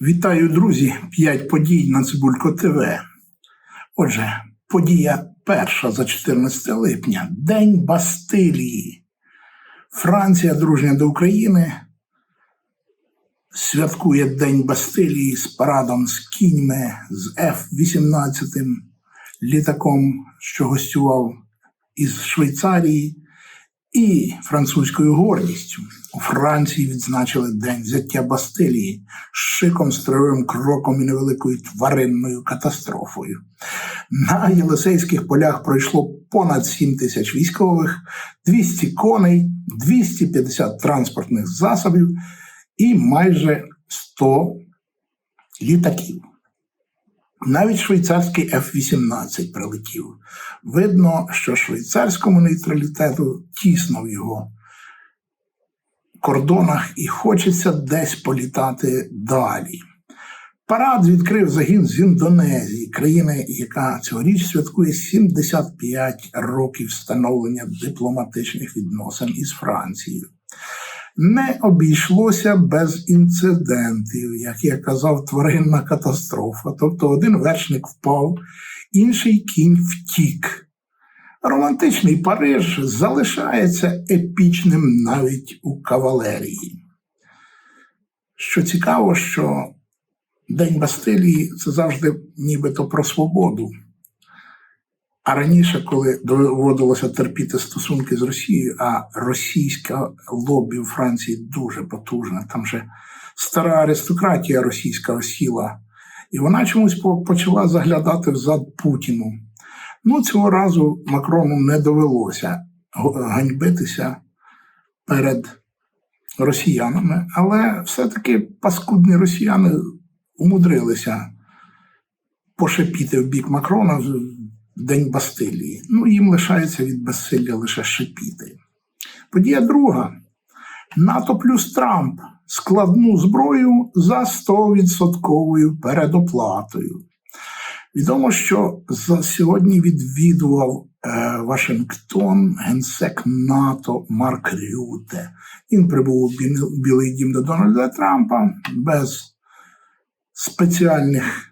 Вітаю, друзі! П'ять подій на Цибулько ТВ. Отже, подія перша за 14 липня День Бастилії. Франція, дружня до України, святкує День Бастилії з парадом з кіньми, з F-18 літаком, що гостював із Швейцарії, і французькою гордістю. У Франції відзначили День взяття Бастилії шиком, строєвим кроком і невеликою тваринною катастрофою. На Єлисейських полях пройшло понад 7 тисяч військових, 200 коней, 250 транспортних засобів і майже 100 літаків. Навіть швейцарський F-18 прилетів. Видно, що швейцарському нейтралітету тісно в його кордонах і хочеться десь політати далі. Парад відкрив загін з Індонезії, країни, яка цьогоріч святкує 75 років встановлення дипломатичних відносин із Францією. Не обійшлося без інцидентів, як я казав, тваринна катастрофа. Тобто один вершник впав, інший кінь втік. Романтичний Париж залишається епічним навіть у кавалерії. Що цікаво, що День Бастилії це завжди нібито про свободу. А раніше, коли доводилося терпіти стосунки з Росією, а російська лобі в Франції дуже потужна, там же стара аристократія російська осіла, і вона чомусь почала заглядати взад Путіну. Ну, цього разу Макрону не довелося ганьбитися перед росіянами, але все-таки паскудні росіяни умудрилися пошепіти в бік Макрона. День Бастилії. Ну, їм лишається від безсилля лише шипіти. Подія друга. НАТО плюс Трамп складну зброю за 100% передоплатою. Відомо, що за сьогодні відвідував е, Вашингтон генсек НАТО Марк Рюте. Він прибув у Білий Дім до Дональда Трампа без спеціальних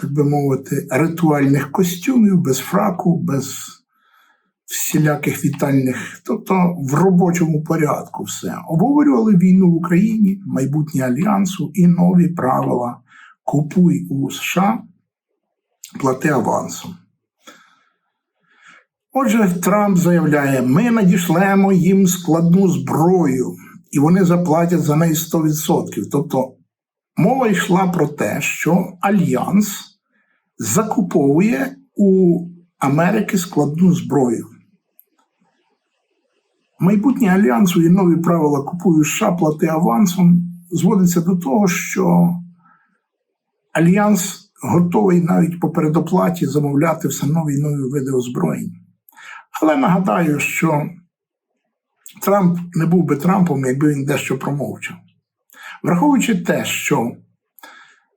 так би мовити, ритуальних костюмів, без фраку, без всіляких вітальних, тобто в робочому порядку все. Обговорювали війну в Україні, майбутнє альянсу і нові правила Купуй у США, плати авансом. Отже, Трамп заявляє, ми надішлемо їм складну зброю, і вони заплатять за неї 100%. Тобто мова йшла про те, що Альянс закуповує у Америки складну зброю. Майбутнє альянсу і нові правила купую США плати авансом зводиться до того, що Альянс готовий навіть по передоплаті замовляти все нові і нові види озброєнь. Але нагадаю, що Трамп не був би Трампом, якби він дещо промовчав. Враховуючи те, що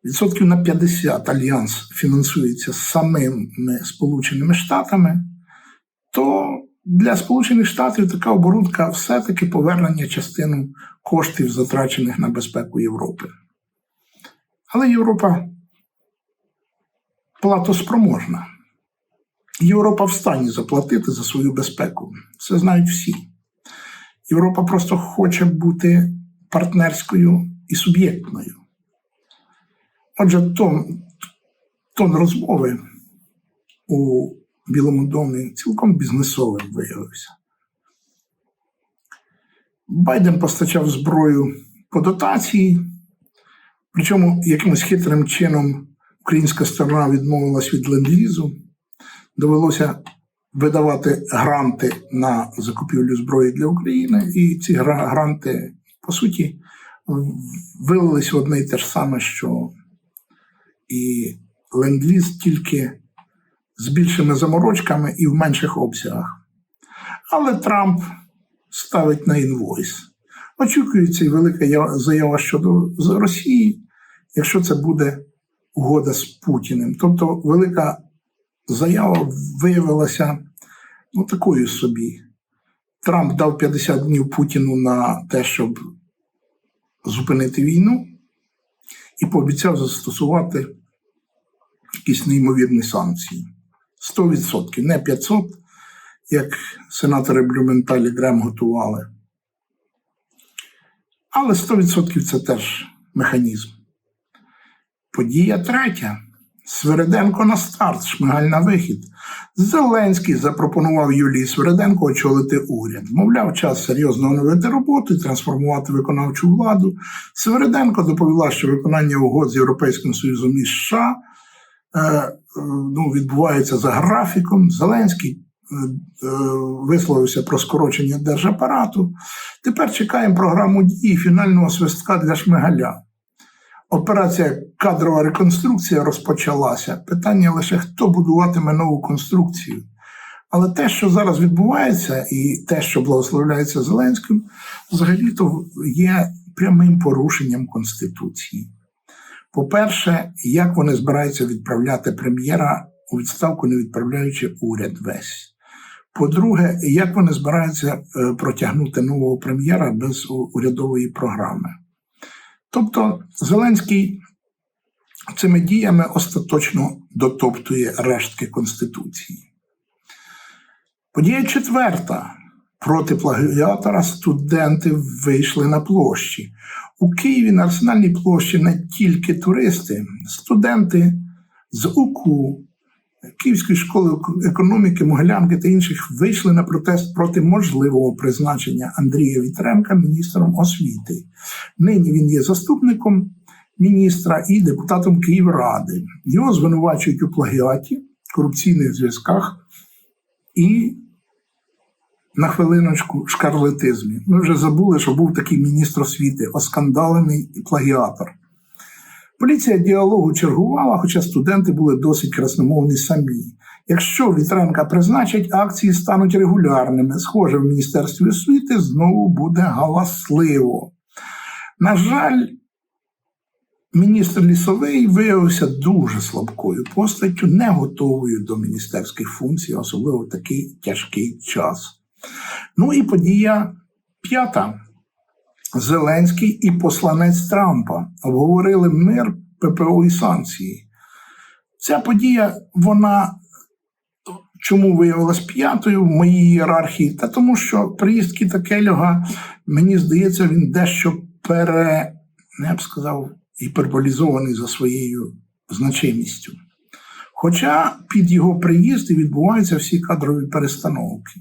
відсотків на 50 альянс фінансується самими Сполученими Штатами, то для Сполучених Штатів така оборудка все-таки повернення частину коштів, затрачених на безпеку Європи. Але Європа платоспроможна. Європа в стані заплатити за свою безпеку. Це знають всі. Європа просто хоче бути партнерською і суб'єктною. Отже, тон, тон розмови у Білому домі цілком бізнесовим виявився. Байден постачав зброю по дотації, причому якимось хитрим чином українська сторона відмовилась від ленд-лізу. Довелося видавати гранти на закупівлю зброї для України, і ці гранти, по суті, вилились в одне й те ж саме, що і ленд-ліз тільки з більшими заморочками і в менших обсягах. Але Трамп ставить на інвойс. Очікується і велика заява щодо Росії, якщо це буде угода з Путіним. Тобто велика заява виявилася ну, такою собі. Трамп дав 50 днів Путіну на те, щоб зупинити війну, і пообіцяв застосувати якісь неймовірні санкції. 100%, не 500, як сенатори Блюменталь і Грем готували. Але 100% це теж механізм. Подія третя. Свериденко на старт, Шмигаль на вихід. Зеленський запропонував Юлії Свериденко очолити уряд. Мовляв, час серйозно оновити роботу і трансформувати виконавчу владу. Свериденко доповіла, що виконання угод з Європейським Союзом і США ну, відбувається за графіком. Зеленський е, е, висловився про скорочення держапарату. Тепер чекаємо програму дії фінального свистка для Шмигаля. Операція кадрова реконструкція розпочалася. Питання лише хто будуватиме нову конструкцію. Але те, що зараз відбувається, і те, що благословляється Зеленським, взагалі-то є прямим порушенням Конституції. По-перше, як вони збираються відправляти прем'єра у відставку, не відправляючи уряд весь. По-друге, як вони збираються е, протягнути нового прем'єра без урядової програми. Тобто Зеленський цими діями остаточно дотоптує рештки Конституції. Подія четверта. Проти плагіатора студенти вийшли на площі. У Києві на Арсенальній площі не тільки туристи, студенти з УКУ, Київської школи економіки, Могилянки та інших вийшли на протест проти можливого призначення Андрія Вітренка міністром освіти. Нині він є заступником міністра і депутатом Київради. Його звинувачують у плагіаті, корупційних зв'язках і на хвилиночку шкарлетизмі. Ми вже забули, що був такий міністр освіти, оскандалений плагіатор. Поліція діалогу чергувала, хоча студенти були досить красномовні самі. Якщо Вітренка призначать, акції стануть регулярними. Схоже, в Міністерстві освіти знову буде галасливо. На жаль, міністр лісовий виявився дуже слабкою постаттю, не готовою до міністерських функцій, особливо в такий тяжкий час. Ну і подія п'ята. Зеленський і посланець Трампа обговорили мир, ППО і санкції. Ця подія, вона чому виявилась п'ятою в моїй ієрархії? Та тому, що приїзд Кіта Келлога, мені здається, він дещо пере, я б сказав, гіперболізований за своєю значимістю. Хоча під його приїзд і відбуваються всі кадрові перестановки.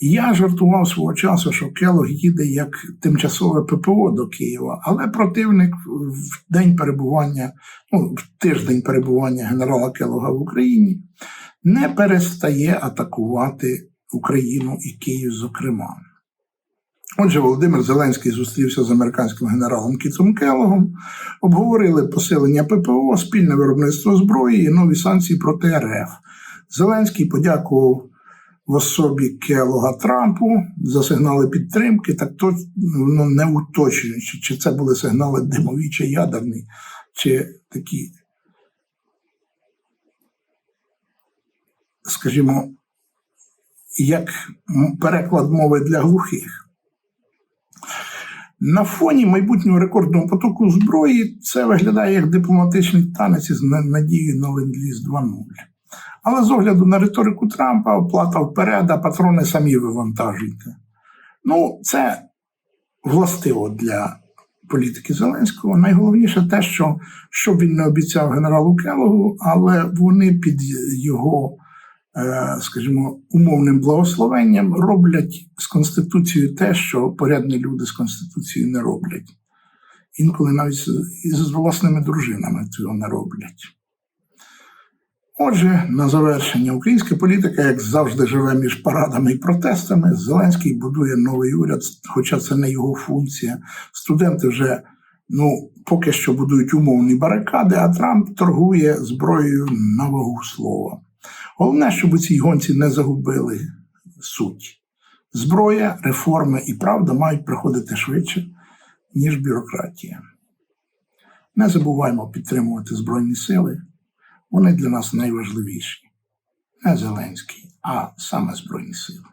Я жартував свого часу, що Келог їде як тимчасове ППО до Києва, але противник в день перебування, ну, в тиждень перебування генерала Келога в Україні не перестає атакувати Україну і Київ, зокрема. Отже, Володимир Зеленський зустрівся з американським генералом Кітом Келогом, обговорили посилення ППО, спільне виробництво зброї і нові санкції проти РФ. Зеленський подякував в особі Келога Трампу за сигнали підтримки, так то ну, не уточнюючи, чи це були сигнали димові чи ядерні, чи такі, скажімо, як переклад мови для глухих. На фоні майбутнього рекордного потоку зброї це виглядає як дипломатичний танець із надією на ленд-ліз 2.0. Але з огляду на риторику Трампа, оплата вперед, а патрони самі вивантажуйте. Ну, це властиво для політики Зеленського. Найголовніше те, що, що він не обіцяв генералу Келогу, але вони під його, е, скажімо, умовним благословенням роблять з Конституцією те, що порядні люди з Конституцією не роблять. Інколи навіть із власними дружинами цього не роблять. Отже, на завершення, українська політика, як завжди, живе між парадами і протестами. Зеленський будує новий уряд, хоча це не його функція. Студенти вже ну, поки що будують умовні барикади, а Трамп торгує зброєю на вагу слова. Головне, щоб у цій гонці не загубили суть. Зброя, реформи і правда мають приходити швидше, ніж бюрократія. Не забуваємо підтримувати Збройні сили. Вони для нас найважливіші. не Зеленський, а саме Збройні Сили.